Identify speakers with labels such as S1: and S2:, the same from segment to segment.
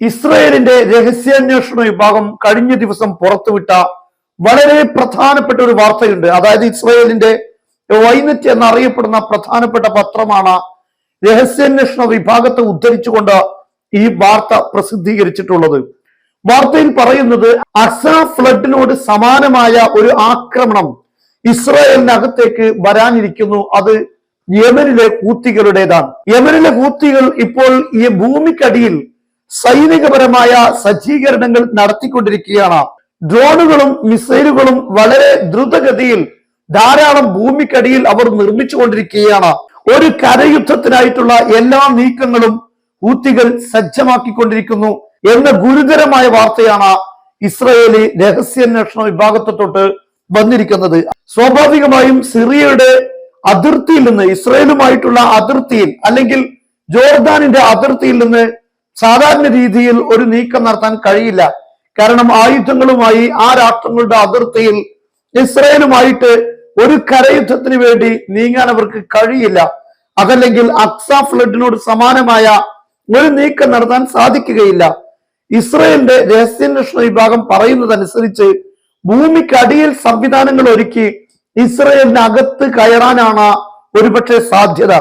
S1: ഇസ്രയേലിന്റെ രഹസ്യാന്വേഷണ വിഭാഗം കഴിഞ്ഞ ദിവസം പുറത്തുവിട്ട വളരെ പ്രധാനപ്പെട്ട ഒരു വാർത്തയുണ്ട്. അതായത് ഇസ്രയേലിന്റെ വൈനറ്റ് എന്നറിയപ്പെടുന്ന പ്രധാനപ്പെട്ട പത്രമാണ് രഹസ്യാന്വേഷണ വിഭാഗത്തെ ഉദ്ധരിച്ചുകൊണ്ട് ഈ വാർത്ത പ്രസിദ്ധീകരിച്ചിട്ടുള്ളത്. വാർത്തയിൽ പറയുന്നത് അസ ഫ്ലഡിനോട് സമാനമായ ഒരു ആക്രമണം ഇസ്രായേലിനകത്തേക്ക് വരാനിരിക്കുന്നു. അത് യമനിലെ കൂത്തികളുടേതാണ് യമനിലെ കൂത്തികൾ ഇപ്പോൾ ഈ ഭൂമിക്കടിയിൽ സൈനികപരമായ സജ്ജീകരണങ്ങൾ നടത്തിക്കൊണ്ടിരിക്കുകയാണ്. ഡ്രോണുകളും മിസൈലുകളും വളരെ ദ്രുതഗതിയിൽ ധാരാളം ഭൂമിക്കടിയിൽ അവർ നിർമ്മിച്ചുകൊണ്ടിരിക്കുകയാണ്. ഒരു കരയുദ്ധത്തിനായിട്ടുള്ള എല്ലാ നീക്കങ്ങളും ഊത്തികൾ സജ്ജമാക്കിക്കൊണ്ടിരിക്കുന്നു എന്ന ഗുരുതരമായ വാർത്തയാണ് ഇസ്രയേലി രഹസ്യാന്വേഷണ വിഭാഗത്തെ തൊട്ട് വന്നിരിക്കുന്നത്. സ്വാഭാവികമായും സിറിയയുടെ അതിർത്തിയിൽ നിന്ന് ഇസ്രയേലുമായിട്ടുള്ള അതിർത്തിയിൽ അല്ലെങ്കിൽ ജോർദാനിന്റെ അതിർത്തിയിൽ നിന്ന് സാധാരണ രീതിയിൽ ഒരു നീക്കം നടത്താൻ കഴിയില്ല. കാരണം ആയുധങ്ങളുമായി ആ രാഷ്ട്രങ്ങളുടെ അതിർത്തിയിൽ ഇസ്രയേലുമായിട്ട് ഒരു കരയുദ്ധത്തിന് വേണ്ടി നീങ്ങാൻ അവർക്ക് കഴിയില്ല. അതല്ലെങ്കിൽ അക്സ ഫ്ലഡിനോട് സമാനമായ ഒരു നീക്കം നടത്താൻ സാധിക്കുകയില്ല. ഇസ്രയേലിന്റെ രഹസ്യാന്വേഷണ വിഭാഗം പറയുന്നതനുസരിച്ച് ഭൂമിക്കടിയിൽ സംവിധാനങ്ങൾ ഒരുക്കി ഇസ്രയേലിനകത്ത് കയറാനാണ് ഒരുപക്ഷെ സാധ്യത.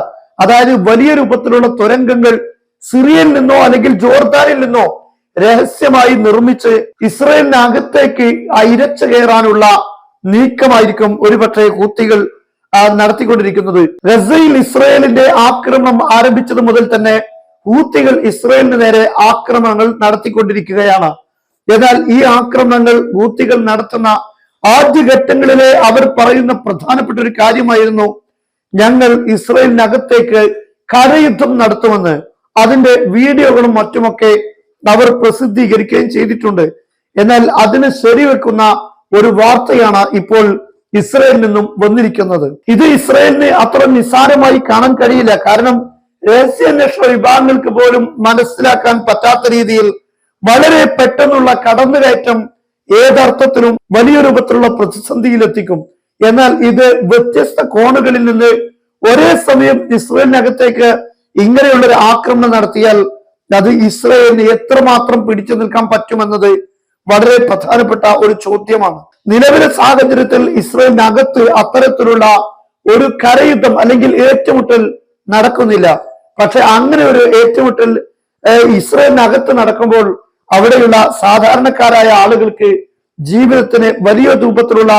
S1: അതായത് വലിയ രൂപത്തിലുള്ള തുരങ്കങ്ങൾ സിറിയയിൽ നിന്നോ അല്ലെങ്കിൽ ജോർദാനിൽ നിന്നോ രഹസ്യമായി നിർമ്മിച്ച് ഇസ്രയേലിനകത്തേക്ക് അയിരച്ചു കയറാനുള്ള നീക്കമായിരിക്കും ഒരുപക്ഷെ കൂത്തികൾ നടത്തിക്കൊണ്ടിരിക്കുന്നത്. ഗസയിൽ ഇസ്രയേലിന്റെ ആക്രമണം ആരംഭിച്ചത് മുതൽ തന്നെ ഹൂത്തികൾ ഇസ്രയേലിന് നേരെ ആക്രമണങ്ങൾ നടത്തിക്കൊണ്ടിരിക്കുകയാണ്. എന്നാൽ ഈ ആക്രമണങ്ങൾ ഹൂത്തികൾ നടത്തുന്ന ആദ്യഘട്ടങ്ങളിലെ അവർ പറയുന്ന പ്രധാനപ്പെട്ട ഒരു കാര്യമായിരുന്നു ഞങ്ങൾ ഇസ്രയേലിനകത്തേക്ക് കരയുദ്ധം നടത്തുമെന്ന്. അതിന്റെ വീഡിയോകളും മറ്റുമൊക്കെ അവർ പ്രസിദ്ധീകരിക്കുകയും ചെയ്തിട്ടുണ്ട്. എന്നാൽ അതിന് ശരിവെക്കുന്ന ഒരു വാർത്തയാണ് ഇപ്പോൾ ഇസ്രയേലിൽ നിന്നും വന്നിരിക്കുന്നത്. ഇത് ഇസ്രയേലിന് അത്ര നിസ്സാരമായി കാണാൻ കഴിയില്ല. കാരണം രഹസ്യാന്വേഷണ വിഭാഗങ്ങൾക്ക് പോലും മനസ്സിലാക്കാൻ പറ്റാത്ത രീതിയിൽ വളരെ പെട്ടെന്നുള്ള കടന്നുകയറ്റം ഏതർത്ഥത്തിലും വലിയ രൂപത്തിലുള്ള പ്രതിസന്ധിയിലെത്തിക്കും. എന്നാൽ ഇത് വ്യത്യസ്ത കോണുകളിൽ നിന്ന് ഒരേ സമയം ഇസ്രയേലിനകത്തേക്ക് ഇങ്ങനെയുള്ള ഒരു ആക്രമണം നടത്തിയാൽ അത് ഇസ്രയേലിന് എത്രമാത്രം പിടിച്ചു നിൽക്കാൻ പറ്റുമെന്നത് വളരെ പ്രധാനപ്പെട്ട ഒരു ചോദ്യമാണ്. നിലവിലെ സാഹചര്യത്തിൽ ഇസ്രയേലിനകത്ത് അത്തരത്തിലുള്ള ഒരു കരയുദ്ധം അല്ലെങ്കിൽ ഏറ്റുമുട്ടൽ നടക്കുന്നില്ല. പക്ഷെ അങ്ങനെ ഒരു ഏറ്റുമുട്ടൽ ഇസ്രയേലിനകത്ത് നടക്കുമ്പോൾ അവിടെയുള്ള സാധാരണക്കാരായ ആളുകൾക്ക് ജീവിതത്തിന് വലിയ രൂപത്തിലുള്ള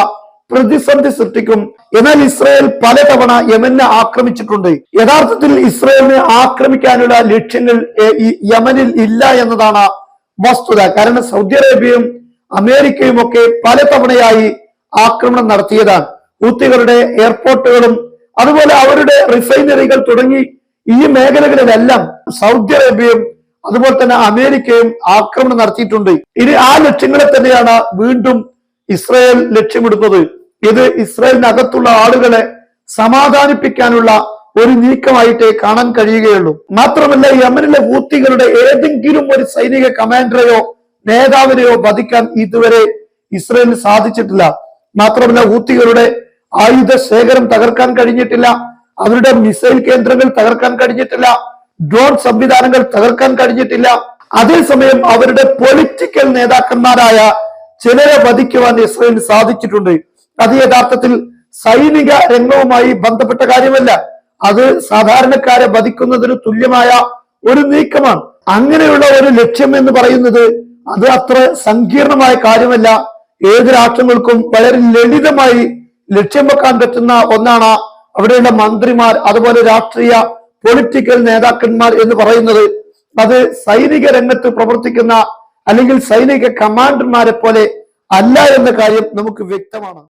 S1: പ്രതിസന്ധി സൃഷ്ടിക്കും. എന്നാൽ ഇസ്രായേൽ പലതവണ യമനെ ആക്രമിച്ചിട്ടുണ്ട്. യഥാർത്ഥത്തിൽ ഇസ്രയേലിനെ ആക്രമിക്കാനുള്ള ലക്ഷ്യങ്ങൾ യമനിൽ ഇല്ല എന്നതാണ് വസ്തുത. കാരണം സൗദി അറേബ്യയും അമേരിക്കയും ഒക്കെ പലതവണയായി ആക്രമണം നടത്തിയതാണ്. ഹൂത്തികളുടെ എയർപോർട്ടുകളും അതുപോലെ അവരുടെ റിഫൈനറികൾ തുടങ്ങി ഈ മേഖലകളിലെല്ലാം സൗദി അറേബ്യയും അതുപോലെ തന്നെ അമേരിക്കയും ആക്രമണം നടത്തിയിട്ടുണ്ട്. ഇനി ആ ലക്ഷ്യങ്ങളെ തന്നെയാണ് വീണ്ടും ഇസ്രായേൽ ലക്ഷ്യമിടുന്നത്. ഇത് ഇസ്രായേലിനകത്തുള്ള ആളുകളെ സമാധാനിപ്പിക്കാനുള്ള ഒരു നീക്കമായിട്ടേ കാണാൻ കഴിയുകയുള്ളൂ. മാത്രമല്ല യമനിലെ ഹൂത്തികളുടെ ഏതെങ്കിലും ഒരു സൈനിക കമാൻഡറെയോ നേതാവിനെയോ വധിക്കാൻ ഇതുവരെ ഇസ്രയേലിന് സാധിച്ചിട്ടില്ല. മാത്രമല്ല ഹൂത്തികളുടെ ആയുധ ശേഖരം തകർക്കാൻ കഴിഞ്ഞിട്ടില്ല. അവരുടെ മിസൈൽ കേന്ദ്രങ്ങൾ തകർക്കാൻ കഴിഞ്ഞിട്ടില്ല. ഡ്രോൺ സംവിധാനങ്ങൾ തകർക്കാൻ കഴിഞ്ഞിട്ടില്ല. അതേസമയം അവരുടെ പൊളിറ്റിക്കൽ നേതാക്കന്മാരായ ചിലരെ വധിക്കുവാൻ ഇസ്രയേലിന് സാധിച്ചിട്ടുണ്ട്. അത് യഥാർത്ഥത്തിൽ സൈനിക രംഗവുമായി ബന്ധപ്പെട്ട കാര്യമല്ല. അത് സാധാരണക്കാരെ വധിക്കുന്നതിന് തുല്യമായ ഒരു നീക്കമാണ്. അങ്ങനെയുള്ള ഒരു ലക്ഷ്യം എന്ന് പറയുന്നത് അത് അത്ര സങ്കീർണമായ കാര്യമല്ല. ഏത് രാഷ്ട്രങ്ങൾക്കും വളരെ ലളിതമായി ലക്ഷ്യം വെക്കാൻ പറ്റുന്ന ഒന്നാണ് അവിടെയുള്ള മന്ത്രിമാർ അതുപോലെ രാഷ്ട്രീയ പൊളിറ്റിക്കൽ നേതാക്കന്മാർ എന്ന് പറയുന്നത്. അത് സൈനിക രംഗത്ത് പ്രവർത്തിക്കുന്ന അല്ലെങ്കിൽ സൈനിക കമാൻഡർമാരെ പോലെ അല്ല എന്ന കാര്യം നമുക്ക് വ്യക്തമാണ്.